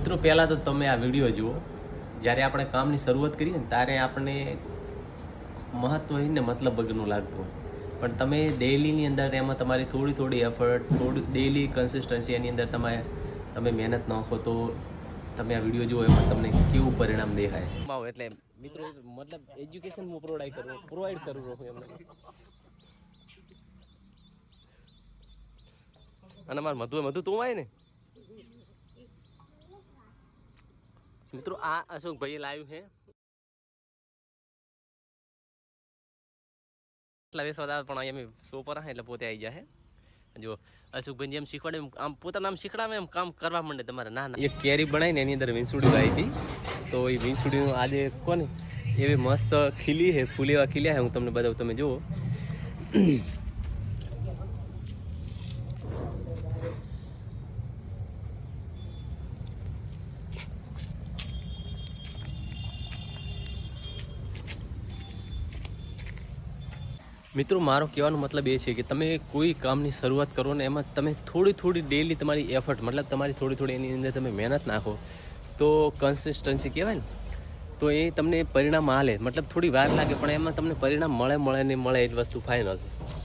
મિત્રો, પહેલાં તો તમે આ વીડિયો જુઓ. જ્યારે આપણે કામની શરૂઆત કરીએ ને, ત્યારે આપણે મહત્વહીન ને મતલબ વગરનું લાગતું પણ તમે ડેઈલીની અંદર એમાં તમારી થોડી થોડી એફર્ટ થોડી ડેઈલી કન્સિસ્ટન્સી એની અંદર તમે તમે મહેનત નાખો તો તમે આ વીડિયો જુઓ, એમાં તમને કેવું પરિણામ દેખાય. એટલે મિત્રો, મતલબ એજ્યુકેશન હું પ્રોવાઈડ કરું પ્રોવાઈડ કરું એમને. અને મારે મધુ મધુ, તું આવે ને? મિત્રો, આ અશોકભાઈએ લાવ્યું છે. વેસવા આવે પણ અહીંયા અમે પર આવે એટલે પોતે આવી જાય જો અશોકભાઈ જેમ શીખવાડે આમ પોતાનું આમ કામ કરવા માંડે તમારે, ના ના. એક કેરી બનાવીને એની અંદર વીંસુડી આવી હતી. તો એ વીંસુડીનું આજે કોને? એવી મસ્ત ખીલી છે, ફૂલેવા ખીલ્યા છે, હું તમને બધા તમે જુઓ. મિત્રો, મારો કહેવાનો મતલબ એ છે કે તમે કોઈ કામની શરૂઆત કરો ને એમાં તમે થોડી થોડી ડેલી તમારી એફર્ટ મતલબ તમારી થોડી થોડી એની અંદર તમે મહેનત નાખો, તો કન્સિસ્ટન્સી કહેવાય ને, તો એ તમને પરિણામ હાલે મતલબ થોડી વાર લાગે, પણ એમાં તમને પરિણામ મળે મળે ને મળે એ વસ્તુ ફાઇનલ છે